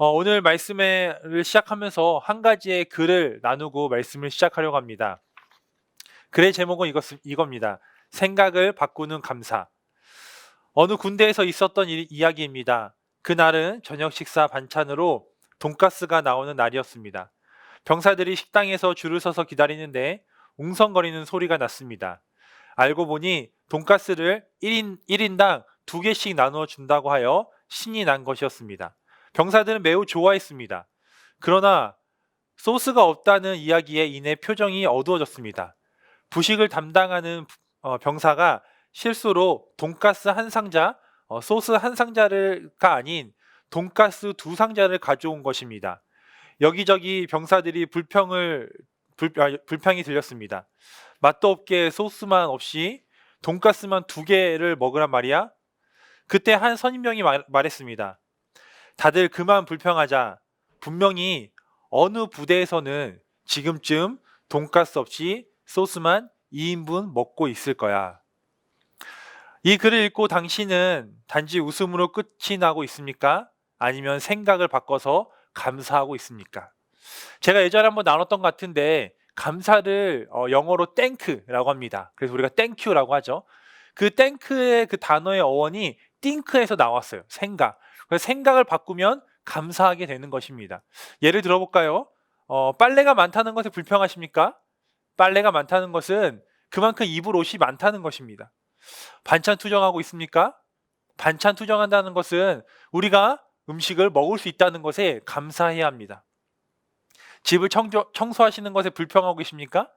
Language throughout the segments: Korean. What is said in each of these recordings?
어, 오늘 말씀을 시작하면서 한 가지의 글을 나누고 말씀을 시작하려고 합니다. 글의 제목은 이것, 이겁니다. 생각을 바꾸는 감사. 어느 군대에서 있었던 일- 이야기입니다. 그날은 저녁 식사 반찬으로 돈가스가 나오는 날이었습니다. 병사들이 식당에서 줄을 서서 기다리는데 웅성거리는 소리가 났습니다. 알고 보니 돈가스를 1인, 1인당 두 개씩 나누어 준다고 하여 신이 난 것이었습니다. 병사들은 매우 좋아했습니다. 그러나 소스가 없다는 이야기에 인해 표정이 어두워졌습니다. 부식을 담당하는 어, 병사가 실수로 돈가스 한 상자, 어, 소스 한 상자를가 아닌 돈가스 두 상자를 가져온 것입니다. 여기저기 병사들이 불평을 불, 아, 불평이 들렸습니다. 맛도 없게 소스만 없이 돈가스만 두 개를 먹으란 말이야? 그때 한 선임병이 말, 말했습니다. 다들 그만 불평하자. 분명히 어느 부대에서는 지금쯤 돈가스 없이 소스만 2인분 먹고 있을 거야. 이 글을 읽고 당신은 단지 웃음으로 끝이 나고 있습니까? 아니면 생각을 바꿔서 감사하고 있습니까? 제가 예전에 한번 나눴던 것 같은데 감사를 어, 영어로 땡크라고 합니다. 그래서 우리가 땡큐라고 하죠. 그 땡크의 그 단어의 어원이 띵크에서 나왔어요. 생각. 그래서 생각을 바꾸면 감사하게 되는 것입니다. 예를 들어볼까요? 어, 빨래가 많다는 것에 불평하십니까? 빨래가 많다는 것은 그만큼 입을 옷이 많다는 것입니다. 반찬 투정하고 있습니까? 반찬 투정한다는 것은 우리가 음식을 먹을 수 있다는 것에 감사해야 합니다. 집을 청소, 청소하시는 것에 불평하고 계십니까?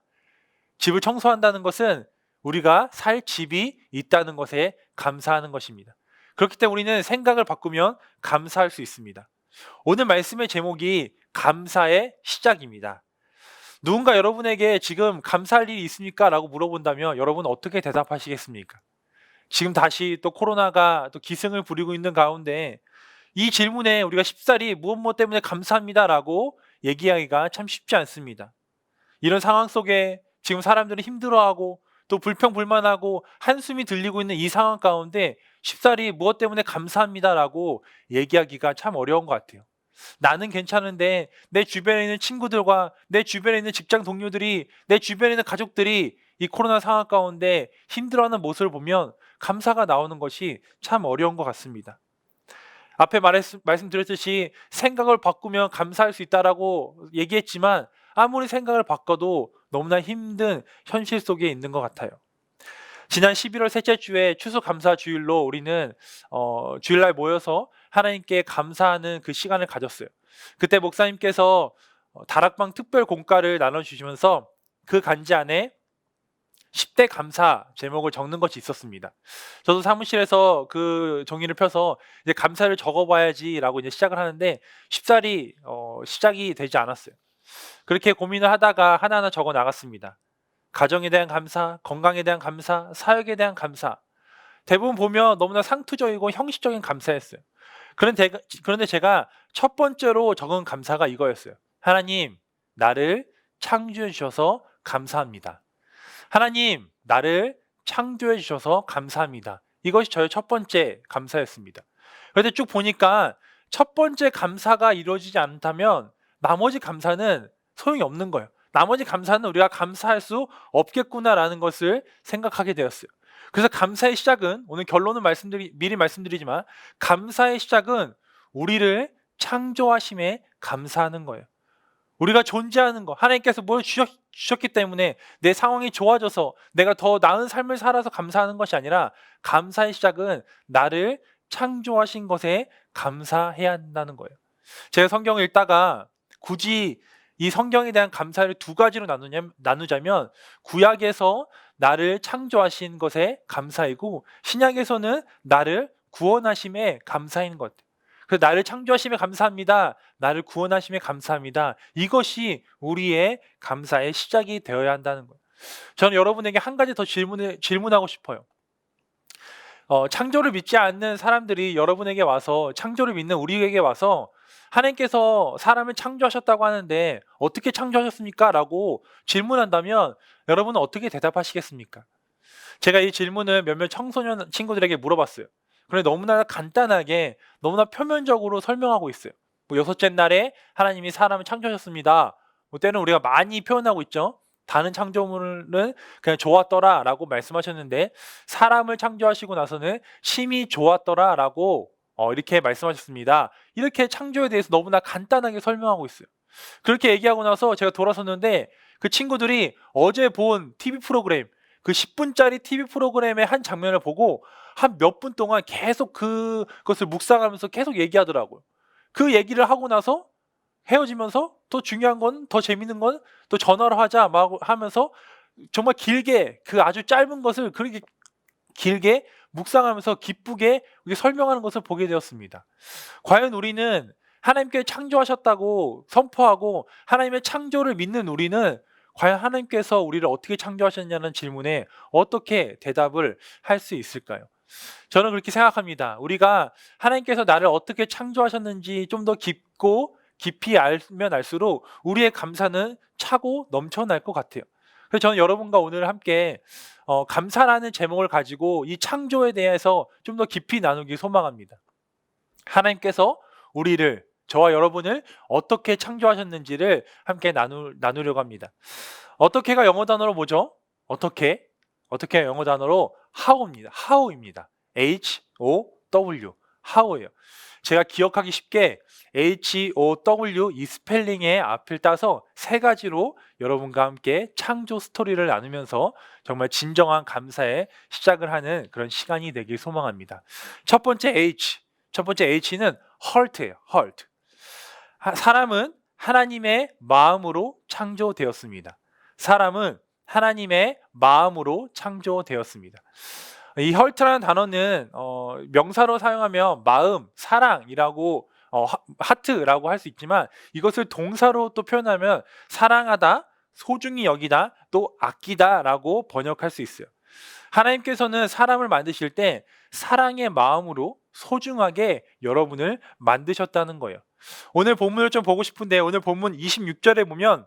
집을 청소한다는 것은 우리가 살 집이 있다는 것에 감사하는 것입니다. 그렇기 때문에 우리는 생각을 바꾸면 감사할 수 있습니다. 오늘 말씀의 제목이 감사의 시작입니다. 누군가 여러분에게 지금 감사할 일이 있습니까? 라고 물어본다면 여러분 어떻게 대답하시겠습니까? 지금 다시 또 코로나가 또 기승을 부리고 있는 가운데 이 질문에 우리가 쉽사리 무엇 무엇 때문에 감사합니다 라고 얘기하기가 참 쉽지 않습니다. 이런 상황 속에 지금 사람들이 힘들어하고 또 불평불만하고 한숨이 들리고 있는 이 상황 가운데 쉽사리 무엇 때문에 감사합니다라고 얘기하기가 참 어려운 것 같아요. 나는 괜찮은데 내 주변에 있는 친구들과 내 주변에 있는 직장 동료들이 내 주변에 있는 가족들이 이 코로나 상황 가운데 힘들어하는 모습을 보면 감사가 나오는 것이 참 어려운 것 같습니다. 앞에 말했, 말씀드렸듯이 생각을 바꾸면 감사할 수 있다라고 얘기했지만 아무리 생각을 바꿔도 너무나 힘든 현실 속에 있는 것 같아요. 지난 11월 셋째 주에 추수감사 주일로 우리는 어, 주일날 모여서 하나님께 감사하는 그 시간을 가졌어요. 그때 목사님께서 어, 다락방 특별 공과를 나눠주시면서 그 간지 안에 10대 감사 제목을 적는 것이 있었습니다. 저도 사무실에서 그 종이를 펴서 이제 감사를 적어봐야지라고 이제 시작을 하는데 쉽사리 어, 시작이 되지 않았어요. 그렇게 고민을 하다가 하나하나 적어 나갔습니다. 가정에 대한 감사, 건강에 대한 감사, 사역에 대한 감사. 대부분 보면 너무나 상투적이고 형식적인 감사였어요. 그런데, 그런데 제가 첫 번째로 적은 감사가 이거였어요. 하나님, 나를 창조해 주셔서 감사합니다. 하나님, 나를 창조해 주셔서 감사합니다. 이것이 저의 첫 번째 감사였습니다. 그런데 쭉 보니까 첫 번째 감사가 이루어지지 않다면 나머지 감사는 소용이 없는 거예요. 나머지 감사는 우리가 감사할 수 없겠구나라는 것을 생각하게 되었어요. 그래서 감사의 시작은 오늘 결론은 말씀드리 미리 말씀드리지만 감사의 시작은 우리를 창조하심에 감사하는 거예요. 우리가 존재하는 거 하나님께서 뭘 주셨, 주셨기 때문에 내 상황이 좋아져서 내가 더 나은 삶을 살아서 감사하는 것이 아니라 감사의 시작은 나를 창조하신 것에 감사해야 한다는 거예요. 제가 성경을 읽다가 굳이 이 성경에 대한 감사를 두 가지로 나누냐, 나누자면 구약에서 나를 창조하신 것에 감사이고 신약에서는 나를 구원하심에 감사인 것. 그래서 나를 창조하심에 감사합니다. 나를 구원하심에 감사합니다. 이것이 우리의 감사의 시작이 되어야 한다는 거예요. 저는 여러분에게 한 가지 더 질문을 질문하고 싶어요. 어, 창조를 믿지 않는 사람들이 여러분에게 와서 창조를 믿는 우리에게 와서 하나님께서 사람을 창조하셨다고 하는데 어떻게 창조하셨습니까? 라고 질문한다면 여러분은 어떻게 대답하시겠습니까? 제가 이 질문을 몇몇 청소년 친구들에게 물어봤어요. 그런데 너무나 간단하게 너무나 표면적으로 설명하고 있어요. 뭐 여섯째 날에 하나님이 사람을 창조하셨습니다. 뭐 때는 우리가 많이 표현하고 있죠. 다른 창조물은 그냥 좋았더라 라고 말씀하셨는데 사람을 창조하시고 나서는 심히 좋았더라 라고 어, 이렇게 말씀하셨습니다. 이렇게 창조에 대해서 너무나 간단하게 설명하고 있어요. 그렇게 얘기하고 나서 제가 돌아섰는데 그 친구들이 어제 본 TV 프로그램 그 10분짜리 TV 프로그램의 한 장면을 보고 한 몇 분 동안 계속 그- 그것을 묵상하면서 계속 얘기하더라고요. 그 얘기를 하고 나서 헤어지면서 또 중요한 건 더 재밌는 건 또 전화로 하자 막 하면서 정말 길게 그 아주 짧은 것을 그렇게 길게 묵상하면서 기쁘게 설명하는 것을 보게 되었습니다. 과연 우리는 하나님께 창조하셨다고 선포하고 하나님의 창조를 믿는 우리는 과연 하나님께서 우리를 어떻게 창조하셨냐는 질문에 어떻게 대답을 할 수 있을까요? 저는 그렇게 생각합니다. 우리가 하나님께서 나를 어떻게 창조하셨는지 좀 더 깊고 깊이 알면 알수록 우리의 감사는 차고 넘쳐날 것 같아요. 그래서 저는 여러분과 오늘 함께 어, 감사라는 제목을 가지고 이 창조에 대해서 좀 더 깊이 나누기 소망합니다. 하나님께서 우리를 저와 여러분을 어떻게 창조하셨는지를 함께 나누, 나누려고 합니다. 어떻게가 영어 단어로 뭐죠? 어떻게? 어떻게 영어 단어로 how입니다. how입니다. H O W how예요. 제가 기억하기 쉽게 H O W 이 스펠링의 앞을 따서 세 가지로 여러분과 함께 창조 스토리를 나누면서 정말 진정한 감사에 시작을 하는 그런 시간이 되길 소망합니다. 첫 번째 H, 첫 번째 H는 heart예요. heart. 하- 사람은 하나님의 마음으로 창조되었습니다. 사람은 하나님의 마음으로 창조되었습니다. 이 heart라는 단어는 어, 명사로 사용하면 마음, 사랑이라고 어, 하- 하트라고 할 수 있지만 이것을 동사로 또 표현하면 사랑하다, 소중히 여기다, 또 아끼다라고 번역할 수 있어요. 하나님께서는 사람을 만드실 때 사랑의 마음으로 소중하게 여러분을 만드셨다는 거예요. 오늘 본문을 좀 보고 싶은데 오늘 본문 26절에 보면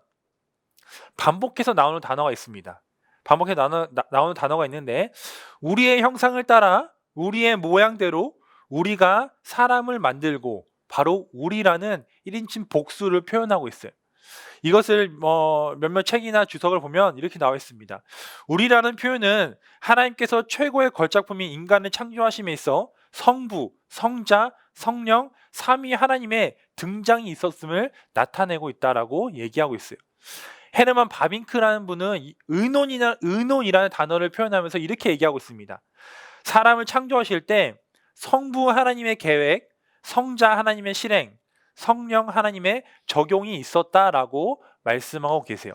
반복해서 나오는 단어가 있습니다. 반복해서 나오는, 나- 나오는 단어가 있는데 우리의 형상을 따라 우리의 모양대로 우리가 사람을 만들고 바로 우리라는 1인칭 복수를 표현하고 있어요. 이것을 뭐 몇몇 책이나 주석을 보면 이렇게 나와 있습니다. 우리라는 표현은 하나님께서 최고의 걸작품인 인간을 창조하심에 있어 성부, 성자, 성령, 삼위 하나님의 등장이 있었음을 나타내고 있다라고 얘기하고 있어요. 헤르만 바빙크라는 분은 이 의논이나 의논이라는 단어를 표현하면서 이렇게 얘기하고 있습니다. 사람을 창조하실 때 성부 하나님의 계획, 성자 하나님의 실행, 성령 하나님의 적용이 있었다라고 말씀하고 계세요.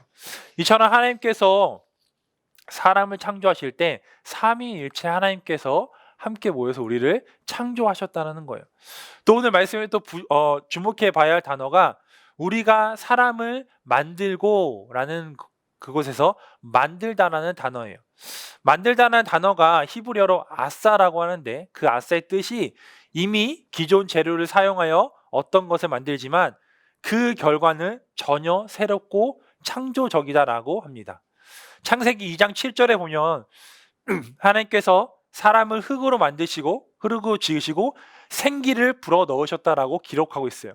이처럼 하나님께서 사람을 창조하실 때 삼위일체 하나님께서 함께 모여서 우리를 창조하셨다는 거예요. 또 오늘 말씀에 또 부- 어, 주목해 봐야 할 단어가 우리가 사람을 만들고라는 그- 그곳에서 만들다라는 단어예요. 만들다라는 단어가 히브리어로 아싸라고 하는데 그 아싸의 뜻이 이미 기존 재료를 사용하여 어떤 것을 만들지만 그 결과는 전혀 새롭고 창조적이다라고 합니다. 창세기 2장 7절에 보면 하나님께서 사람을 흙으로 만드시고 흙으로 지으시고 생기를 불어 넣으셨다라고 기록하고 있어요.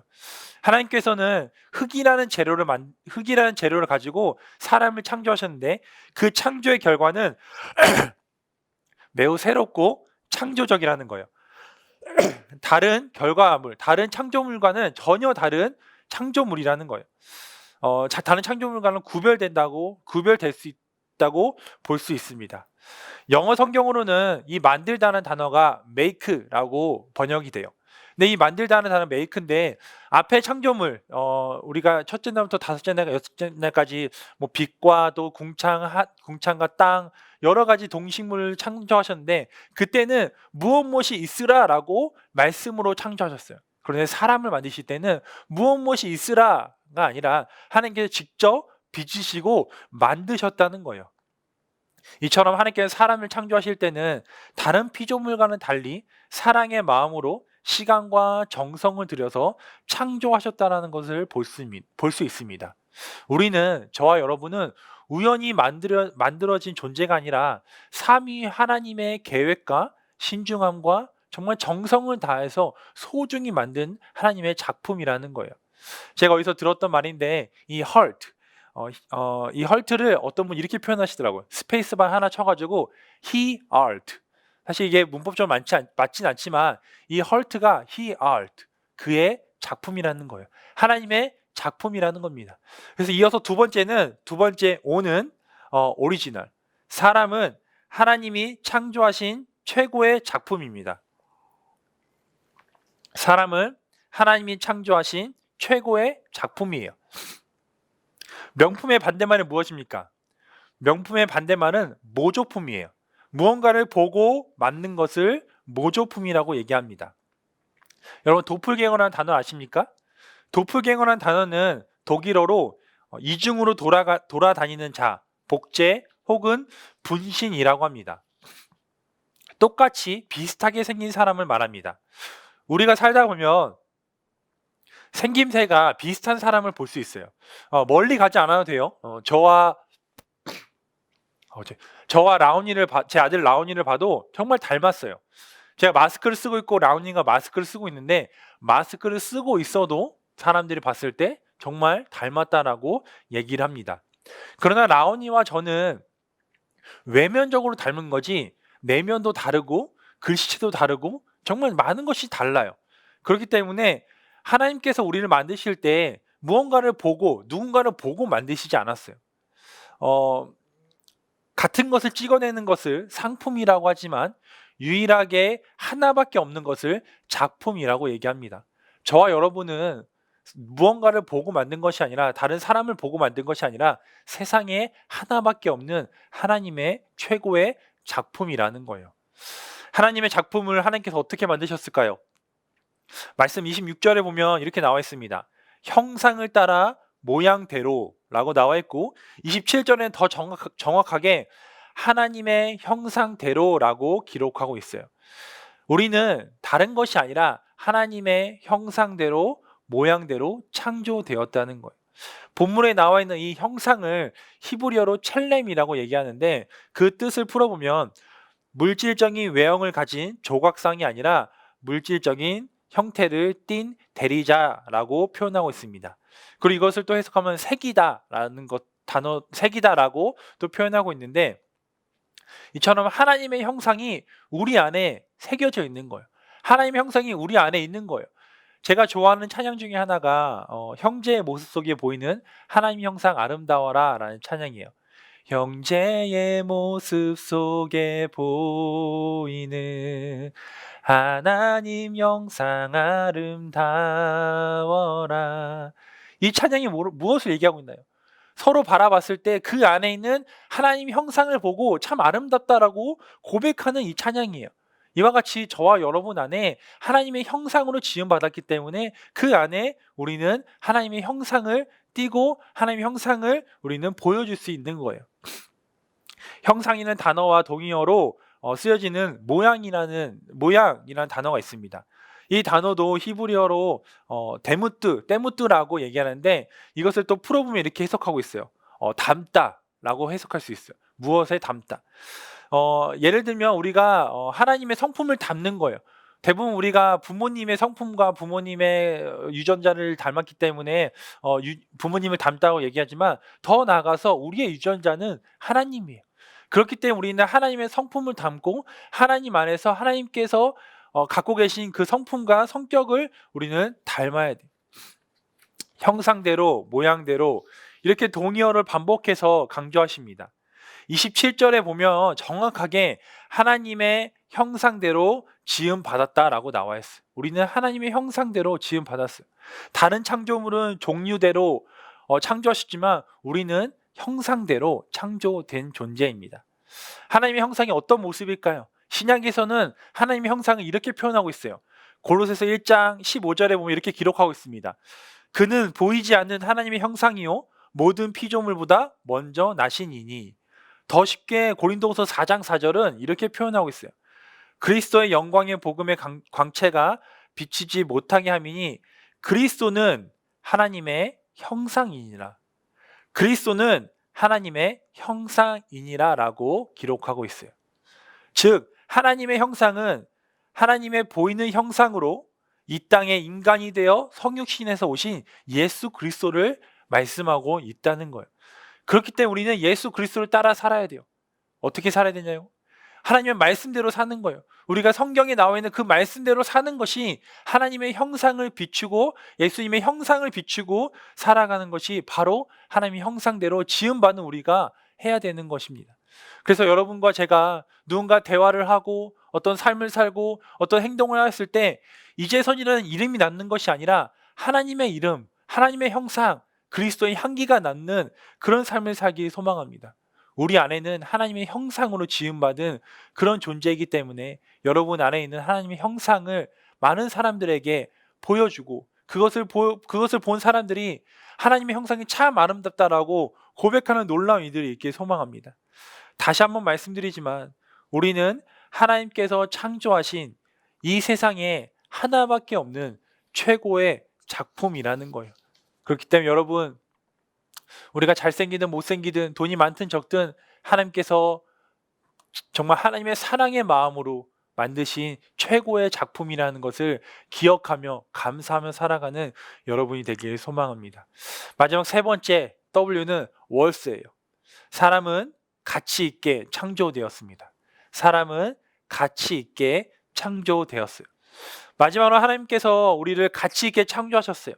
하나님께서는 흙이라는 재료를 만 흙이라는 재료를 가지고 사람을 창조하셨는데 그 창조의 결과는 매우 새롭고 창조적이라는 거예요. 다른 결과물, 다른 창조물과는 전혀 다른 창조물이라는 거예요. 어, 자, 다른 창조물과는 구별된다고 구별될 수 있다고 볼 수 있습니다. 영어 성경으로는 이 만들다는 단어가 make라고 번역이 돼요. 근데 이 만들다는 단어 make인데 앞에 창조물 어, 우리가 첫째 날부터 다섯째 날, 여섯째 날까지 뭐 빛과 또 궁창, 하, 궁창과 땅 여러 가지 동식물을 창조하셨는데 그때는 무엇 무엇이 있으라라고 말씀으로 창조하셨어요. 그런데 사람을 만드실 때는 무엇 무엇이 있으라가 아니라 하나님께서 직접 빚으시고 만드셨다는 거예요. 이처럼 하나님께서 사람을 창조하실 때는 다른 피조물과는 달리 사랑의 마음으로 시간과 정성을 들여서 창조하셨다는 것을 볼 수 있습니다. 우리는 저와 여러분은 우연히 만들어, 만들어진 존재가 아니라 삼위 하나님의 계획과 신중함과 정말 정성을 다해서 소중히 만든 하나님의 작품이라는 거예요. 제가 어디서 들었던 말인데 이 heart 어, 어, 이 헐트를 어떤 분 이렇게 표현하시더라고요. 스페이스바 하나 쳐가지고 he art. 사실 이게 문법적으로 많지 않, 맞진 않지만 이 헐트가 he art 그의 작품이라는 거예요. 하나님의 작품이라는 겁니다. 그래서 이어서 두 번째는 두 번째 오는 어, 오리지널. 사람은 하나님이 창조하신 최고의 작품입니다. 사람은 하나님이 창조하신 최고의 작품이에요. 명품의 반대말은 무엇입니까? 명품의 반대말은 모조품이에요. 무언가를 보고 만든 것을 모조품이라고 얘기합니다. 여러분 도플갱어라는 단어 아십니까? 도플갱어라는 단어는 독일어로 어, 이중으로 돌아가, 돌아다니는 자, 복제 혹은 분신이라고 합니다. 똑같이 비슷하게 생긴 사람을 말합니다. 우리가 살다 보면 생김새가 비슷한 사람을 볼 수 있어요. 어, 멀리 가지 않아도 돼요. 어, 저와 어, 제, 저와 라온이를 봐- 제 아들 라온이를 봐도 정말 닮았어요. 제가 마스크를 쓰고 있고 라온이가 마스크를 쓰고 있는데 마스크를 쓰고 있어도 사람들이 봤을 때 정말 닮았다라고 얘기를 합니다. 그러나 라온이와 저는 외면적으로 닮은 거지 내면도 다르고 글씨체도 다르고 정말 많은 것이 달라요. 그렇기 때문에 하나님께서 우리를 만드실 때 무언가를 보고 누군가를 보고 만드시지 않았어요. 어, 같은 것을 찍어내는 것을 상품이라고 하지만 유일하게 하나밖에 없는 것을 작품이라고 얘기합니다. 저와 여러분은 무언가를 보고 만든 것이 아니라 다른 사람을 보고 만든 것이 아니라 세상에 하나밖에 없는 하나님의 최고의 작품이라는 거예요. 하나님의 작품을 하나님께서 어떻게 만드셨을까요? 말씀 26절에 보면 이렇게 나와 있습니다. 형상을 따라 모양대로 라고 나와 있고 27절에는 더 정확, 정확하게 하나님의 형상대로라고 기록하고 있어요. 우리는 다른 것이 아니라 하나님의 형상대로 모양대로 창조되었다는 거예요. 본문에 나와 있는 이 형상을 히브리어로 첼렘이라고 얘기하는데 그 뜻을 풀어보면 물질적인 외형을 가진 조각상이 아니라 물질적인 형태를 띤 대리자라고 표현하고 있습니다. 그리고 이것을 또 해석하면 색이다라는 것 단어 색이다라고 또 표현하고 있는데 이처럼 하나님의 형상이 우리 안에 새겨져 있는 거예요. 하나님의 형상이 우리 안에 있는 거예요. 제가 좋아하는 찬양 중에 하나가 어, 형제의 모습 속에 보이는 하나님 형상 아름다워라라는 찬양이에요. 형제의 모습 속에 보이는 하나님 형상 아름다워라. 이 찬양이 뭐- 무엇을 얘기하고 있나요? 서로 바라봤을 때 그 안에 있는 하나님 형상을 보고 참 아름답다라고 고백하는 이 찬양이에요. 이와 같이 저와 여러분 안에 하나님의 형상으로 지음받았기 때문에 그 안에 우리는 하나님의 형상을 띠고 하나님의 형상을 우리는 보여줄 수 있는 거예요. 형상이라는 단어와 동의어로 어, 쓰여지는 모양이라는 모양이라는 단어가 있습니다. 이 단어도 히브리어로 어, 데무뜨, 데무뜨라고 얘기하는데 이것을 또 풀어보면 이렇게 해석하고 있어요. 어, 담다라고 해석할 수 있어요. 무엇에 담다. 어, 예를 들면 우리가 어, 하나님의 성품을 담는 거예요. 대부분 우리가 부모님의 성품과 부모님의 어, 유전자를 닮았기 때문에 어, 유- 부모님을 닮다고 얘기하지만 더 나아가서 우리의 유전자는 하나님이에요. 그렇기 때문에 우리는 하나님의 성품을 담고 하나님 안에서 하나님께서 어, 갖고 계신 그 성품과 성격을 우리는 닮아야 돼. 형상대로 모양대로 이렇게 동의어를 반복해서 강조하십니다. 27절에 보면 정확하게 하나님의 형상대로 지음 받았다라고 나와 있어요. 우리는 하나님의 형상대로 지음 받았어요. 다른 창조물은 종류대로 어, 창조하셨지만 우리는 형상대로 창조된 존재입니다. 하나님의 형상이 어떤 모습일까요? 신약에서는 하나님의 형상을 이렇게 표현하고 있어요. 골로새서 1장 15절에 보면 이렇게 기록하고 있습니다. 그는 보이지 않는 하나님의 형상이요 모든 피조물보다 먼저 나신이니 더 쉽게 고린도후서 4장 4절은 이렇게 표현하고 있어요. 그리스도의 영광의 복음의 강- 광채가 비치지 못하게 함이니 그리스도는 하나님의 형상이니라. 그리스도는 하나님의 형상이니라라고 기록하고 있어요. 즉 하나님의 형상은 하나님의 보이는 형상으로 이 땅에 인간이 되어 성육신에서 오신 예수 그리스도를 말씀하고 있다는 거예요. 그렇기 때문에 우리는 예수 그리스도를 따라 살아야 돼요. 어떻게 살아야 되냐요? 하나님의 말씀대로 사는 거예요. 우리가 성경에 나와 있는 그 말씀대로 사는 것이 하나님의 형상을 비추고 예수님의 형상을 비추고 살아가는 것이 바로 하나님의 형상대로 지음받는 우리가 해야 되는 것입니다. 그래서 여러분과 제가 누군가 대화를 하고 어떤 삶을 살고 어떤 행동을 했을 때 이재선이라는 이름이 낳는 것이 아니라 하나님의 이름, 하나님의 형상, 그리스도의 향기가 낳는 그런 삶을 살기 소망합니다. 우리 안에는 하나님의 형상으로 지음받은 그런 존재이기 때문에 여러분 안에 있는 하나님의 형상을 많은 사람들에게 보여주고 그것을 보, 그것을 본 사람들이 하나님의 형상이 참 아름답다라고 고백하는 놀라운 이들이 있길 소망합니다. 다시 한번 말씀드리지만 우리는 하나님께서 창조하신 이 세상에 하나밖에 없는 최고의 작품이라는 거예요. 그렇기 때문에 여러분 우리가 잘생기든 못생기든 돈이 많든 적든 하나님께서 정말 하나님의 사랑의 마음으로 만드신 최고의 작품이라는 것을 기억하며 감사하며 살아가는 여러분이 되길 소망합니다. 마지막 세 번째 W는 월스예요. 사람은 가치 있게 창조되었습니다. 사람은 가치 있게 창조되었어요. 마지막으로 하나님께서 우리를 가치 있게 창조하셨어요.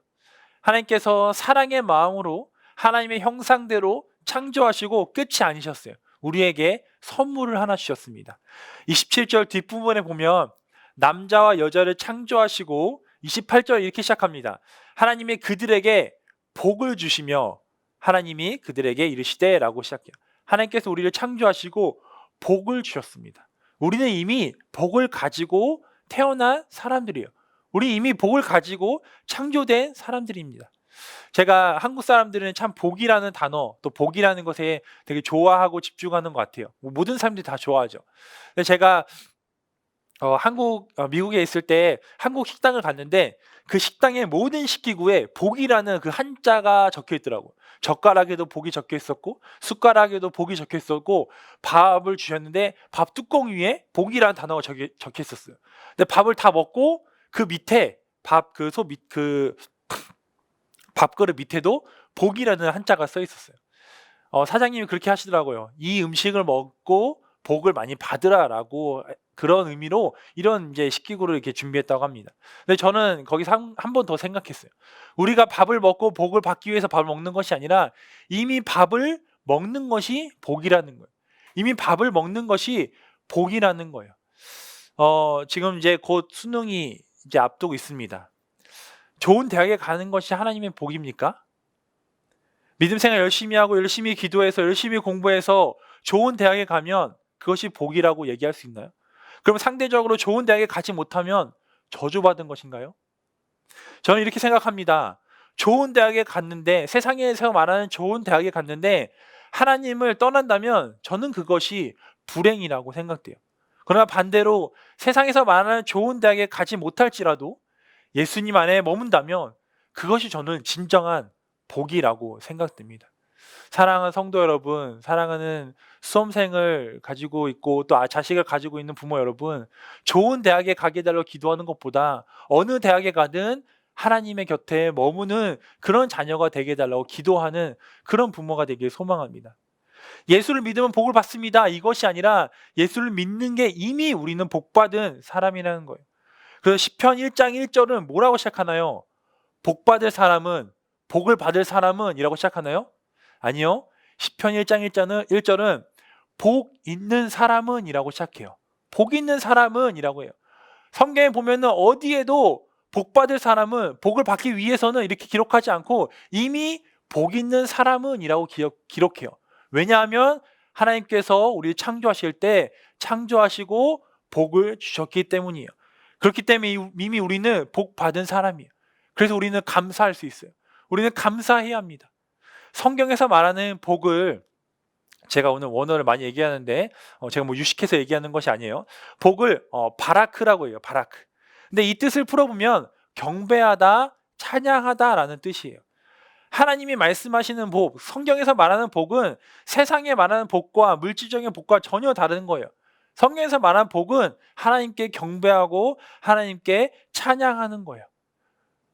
하나님께서 사랑의 마음으로 하나님의 형상대로 창조하시고 끝이 아니셨어요. 우리에게 선물을 하나 주셨습니다. 27절 뒷부분에 보면 남자와 여자를 창조하시고 28절 이렇게 시작합니다. 하나님이 그들에게 복을 주시며 하나님이 그들에게 이르시되라고 시작해요. 하나님께서 우리를 창조하시고 복을 주셨습니다. 우리는 이미 복을 가지고 태어난 사람들이에요. 우리 이미 복을 가지고 창조된 사람들입니다. 제가 한국 사람들은 참 복이라는 단어 또 복이라는 것에 되게 좋아하고 집중하는 것 같아요. 뭐 모든 사람들이 다 좋아하죠. 근데 제가 어, 한국 어, 미국에 있을 때 한국 식당을 갔는데 그 식당의 모든 식기구에 복이라는 그 한자가 적혀 있더라고. 젓가락에도 복이 적혀 있었고 숟가락에도 복이 적혀 있었고 밥을 주셨는데 밥 뚜껑 위에 복이라는 단어가 적혀, 적혀 있었어요. 근데 밥을 다 먹고 그 밑에 밥 그 소밑그 밥그릇 밑에도 복이라는 한자가 써 있었어요. 어, 사장님이 그렇게 하시더라고요. 이 음식을 먹고 복을 많이 받으라라고 그런 의미로 이런 이제 식기구를 이렇게 준비했다고 합니다. 근데 저는 거기서 한 번 더 생각했어요. 우리가 밥을 먹고 복을 받기 위해서 밥을 먹는 것이 아니라 이미 밥을 먹는 것이 복이라는 거예요. 이미 밥을 먹는 것이 복이라는 거예요. 어, 지금 이제 곧 수능이 이제 앞두고 있습니다. 좋은 대학에 가는 것이 하나님의 복입니까? 믿음 생활 열심히 하고 열심히 기도해서 열심히 공부해서 좋은 대학에 가면 그것이 복이라고 얘기할 수 있나요? 그럼 상대적으로 좋은 대학에 가지 못하면 저주받은 것인가요? 저는 이렇게 생각합니다. 좋은 대학에 갔는데 세상에서 말하는 좋은 대학에 갔는데 하나님을 떠난다면 저는 그것이 불행이라고 생각돼요. 그러나 반대로 세상에서 말하는 좋은 대학에 가지 못할지라도 예수님 안에 머문다면 그것이 저는 진정한 복이라고 생각됩니다. 사랑하는 성도 여러분, 사랑하는 수험생을 가지고 있고 또 아, 자식을 가지고 있는 부모 여러분, 좋은 대학에 가게 달라 기도하는 것보다 어느 대학에 가든 하나님의 곁에 머무는 그런 자녀가 되게 달라고 기도하는 그런 부모가 되길 소망합니다. 예수를 믿으면 복을 받습니다. 이것이 아니라 예수를 믿는 게 이미 우리는 복받은 사람이라는 거예요. 그래서 시편 1장 1절은 뭐라고 시작하나요? 복 받을 사람은 복을 받을 사람은 이라고 시작하나요? 아니요. 시편 1장 1절은 1절은 복 있는 사람은 이라고 시작해요. 복 있는 사람은 이라고 해요. 성경에 보면은 어디에도 복 받을 사람은 복을 받기 위해서는 이렇게 기록하지 않고 이미 복 있는 사람은 이라고 기록, 기록해요. 왜냐하면 하나님께서 우리 창조하실 때 창조하시고 복을 주셨기 때문이에요. 그렇기 때문에 이미 우리는 복 받은 사람이에요. 그래서 우리는 감사할 수 있어요. 우리는 감사해야 합니다. 성경에서 말하는 복을 제가 오늘 원어를 많이 얘기하는데 어, 제가 뭐 유식해서 얘기하는 것이 아니에요. 복을 어, 바라크라고 해요. 바라크. 근데 이 뜻을 풀어보면 경배하다, 찬양하다라는 뜻이에요. 하나님이 말씀하시는 복, 성경에서 말하는 복은 세상에 말하는 복과 물질적인 복과 전혀 다른 거예요. 성경에서 말한 복은 하나님께 경배하고 하나님께 찬양하는 거예요.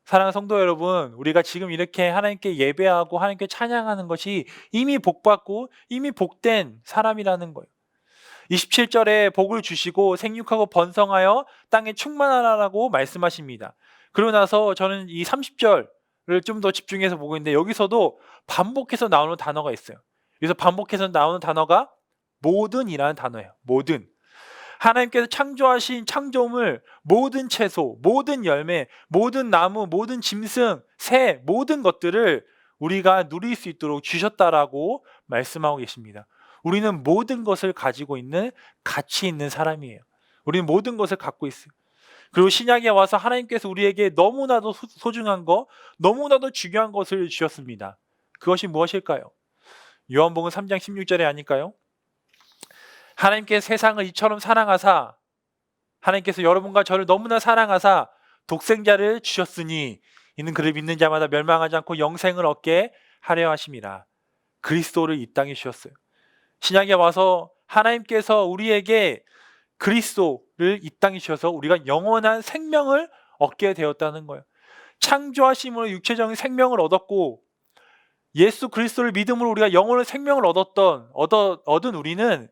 사랑하는 성도 여러분, 우리가 지금 이렇게 하나님께 예배하고 하나님께 찬양하는 것이 이미 복받고 이미 복된 사람이라는 거예요. 27절에 복을 주시고 생육하고 번성하여 땅에 충만하라고 말씀하십니다. 그러고 나서 저는 이 30절을 좀 더 집중해서 보고 있는데 여기서도 반복해서 나오는 단어가 있어요. 그래서 반복해서 나오는 단어가 모든이라는 단어예요. 모든. 하나님께서 창조하신 창조물, 모든 채소, 모든 열매, 모든 나무, 모든 짐승, 새, 모든 것들을 우리가 누릴 수 있도록 주셨다라고 말씀하고 계십니다. 우리는 모든 것을 가지고 있는 가치 있는 사람이에요. 우리는 모든 것을 갖고 있어요. 그리고 신약에 와서 하나님께서 우리에게 너무나도 소- 소중한 거, 너무나도 중요한 것을 주셨습니다. 그것이 무엇일까요? 요한복음 3장 16절에 아닐까요? 하나님께서 세상을 이처럼 사랑하사 하나님께서 여러분과 저를 너무나 사랑하사 독생자를 주셨으니 이는 그를 믿는 자마다 멸망하지 않고 영생을 얻게 하려 하심이라. 그리스도를 이 땅에 주셨어요. 신약에 와서 하나님께서 우리에게 그리스도를 이 땅에 주셔서 우리가 영원한 생명을 얻게 되었다는 거예요. 창조하심으로 육체적인 생명을 얻었고 예수 그리스도를 믿음으로 우리가 영원한 생명을 얻었던 얻어, 얻은 우리는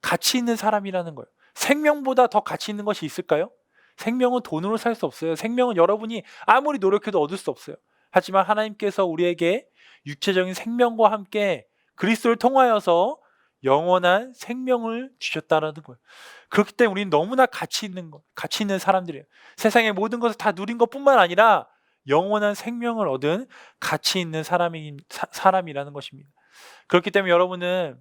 가치 있는 사람이라는 거예요. 생명보다 더 가치 있는 것이 있을까요? 생명은 돈으로 살 수 없어요. 생명은 여러분이 아무리 노력해도 얻을 수 없어요. 하지만 하나님께서 우리에게 육체적인 생명과 함께 그리스도를 통하여서 영원한 생명을 주셨다라는 거예요. 그렇기 때문에 우리는 너무나 가치 있는 것, 가치 있는 사람들이에요. 세상의 모든 것을 다 누린 것뿐만 아니라 영원한 생명을 얻은 가치 있는 사람이 사, 사람이라는 것입니다. 그렇기 때문에 여러분은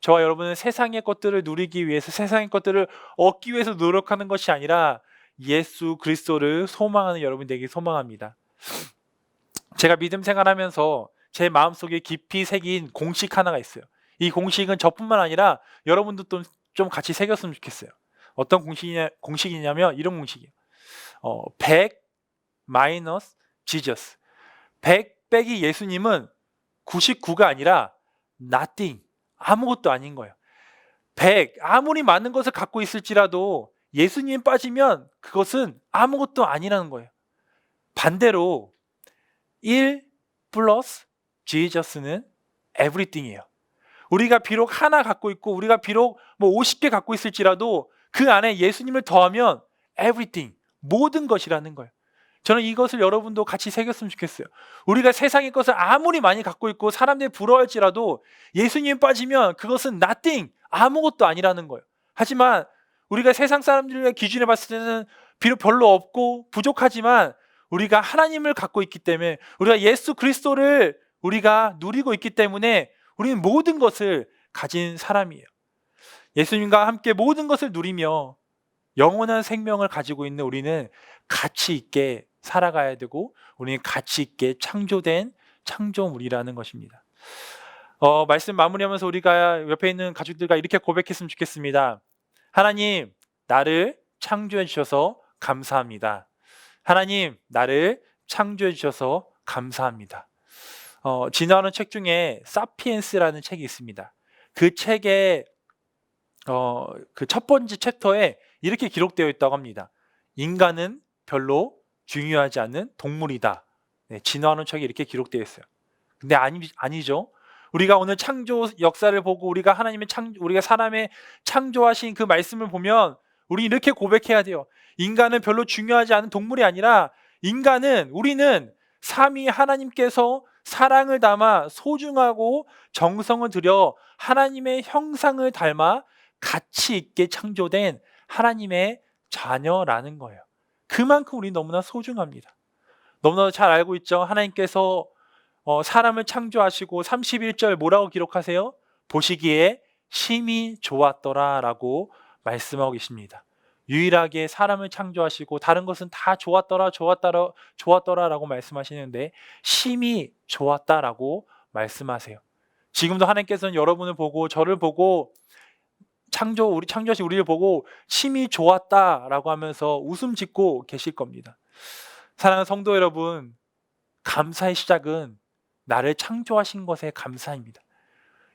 저와 여러분은 세상의 것들을 누리기 위해서 세상의 것들을 얻기 위해서 노력하는 것이 아니라 예수 그리스도를 소망하는 여러분 되기 소망합니다. 제가 믿음 생활하면서 제 마음속에 깊이 새긴 공식 하나가 있어요. 이 공식은 저뿐만 아니라 여러분도 좀, 좀 같이 새겼으면 좋겠어요. 어떤 공식이냐, 공식이냐면 이런 공식이에요. 어, 100 마이너스 지저스. 100 빼기 예수님은 99가 아니라 nothing. 아무것도 아닌 거예요. 100 아무리 많은 것을 갖고 있을지라도 예수님 빠지면 그것은 아무것도 아니라는 거예요. 반대로 1 플러스 지저스는 everything이에요. 우리가 비록 하나 갖고 있고 우리가 비록 뭐 50개 갖고 있을지라도 그 안에 예수님을 더하면 everything 모든 것이라는 거예요. 저는 이것을 여러분도 같이 새겼으면 좋겠어요. 우리가 세상의 것을 아무리 많이 갖고 있고 사람들이 부러워할지라도 예수님 빠지면 그것은 nothing 아무것도 아니라는 거예요. 하지만 우리가 세상 사람들의 기준에 봤을 때는 비록 별로 없고 부족하지만 우리가 하나님을 갖고 있기 때문에 우리가 예수 그리스도를 우리가 누리고 있기 때문에 우리는 모든 것을 가진 사람이에요. 예수님과 함께 모든 것을 누리며 영원한 생명을 가지고 있는 우리는 가치 있게 살아가야 되고 우리는 가치 있게 창조된 창조물이라는 것입니다. 어, 말씀 마무리하면서 우리가 옆에 있는 가족들과 이렇게 고백했으면 좋겠습니다. 하나님, 나를 창조해 주셔서 감사합니다. 하나님, 나를 창조해 주셔서 감사합니다. 어, 지나가는 책 중에 사피엔스라는 책이 있습니다. 그 책의 어, 그 첫 번째 챕터에 이렇게 기록되어 있다고 합니다. 인간은 별로 중요하지 않는 동물이다. 네, 진화하는 책에 이렇게 기록되어 있어요. 근데 아니, 아니죠. 우리가 오늘 창조 역사를 보고 우리가 하나님의 창 우리가 사람의 창조하신 그 말씀을 보면 우리 이렇게 고백해야 돼요. 인간은 별로 중요하지 않은 동물이 아니라 인간은 우리는 삼위 하나님께서 사랑을 담아 소중하고 정성을 들여 하나님의 형상을 닮아 가치 있게 창조된 하나님의 자녀라는 거예요. 그만큼 우리 너무나 소중합니다. 너무나 잘 알고 있죠. 하나님께서 어, 사람을 창조하시고 31절 뭐라고 기록하세요? 보시기에 심히 좋았더라라고 말씀하고 계십니다. 유일하게 사람을 창조하시고 다른 것은 다 좋았더라 좋았더라 좋았더라라고 말씀하시는데 심히 좋았다라고 말씀하세요. 지금도 하나님께서는 여러분을 보고 저를 보고 창조 우리 창조하신 우리를 보고 심히 좋았다라고 하면서 웃음 짓고 계실 겁니다. 사랑하는 성도 여러분, 감사의 시작은 나를 창조하신 것에 감사입니다.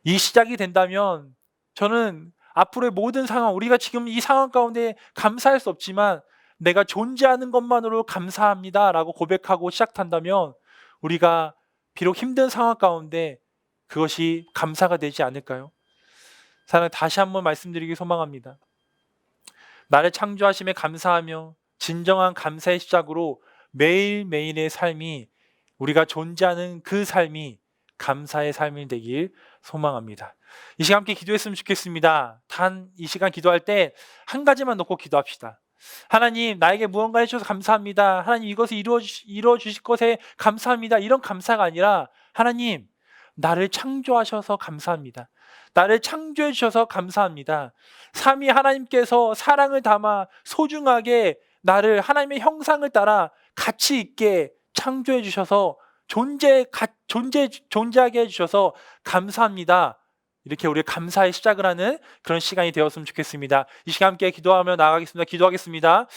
이 시작이 된다면 저는 앞으로의 모든 상황, 우리가 지금 이 상황 가운데 감사할 수 없지만 내가 존재하는 것만으로 감사합니다 라고 고백하고 시작한다면 우리가 비록 힘든 상황 가운데 그것이 감사가 되지 않을까요? 사랑 다시 한번 말씀드리기 소망합니다. 나를 창조하심에 감사하며 진정한 감사의 시작으로 매일매일의 삶이 우리가 존재하는 그 삶이 감사의 삶이 되길 소망합니다. 이 시간 함께 기도했으면 좋겠습니다. 단 이 시간 기도할 때 한 가지만 놓고 기도합시다. 하나님 나에게 무언가 해주셔서 감사합니다. 하나님 이것을 이루어, 주실 것에 감사합니다. 이런 감사가 아니라 하나님 나를 창조하셔서 감사합니다. 나를 창조해 주셔서 감사합니다. 삼위 하나님께서 사랑을 담아 소중하게 나를 하나님의 형상을 따라 가치 있게 창조해 주셔서 존재 가, 존재 존재하게 해 주셔서 감사합니다. 이렇게 우리 감사의 시작을 하는 그런 시간이 되었으면 좋겠습니다. 이 시간 함께 기도하며 나아가겠습니다. 기도하겠습니다.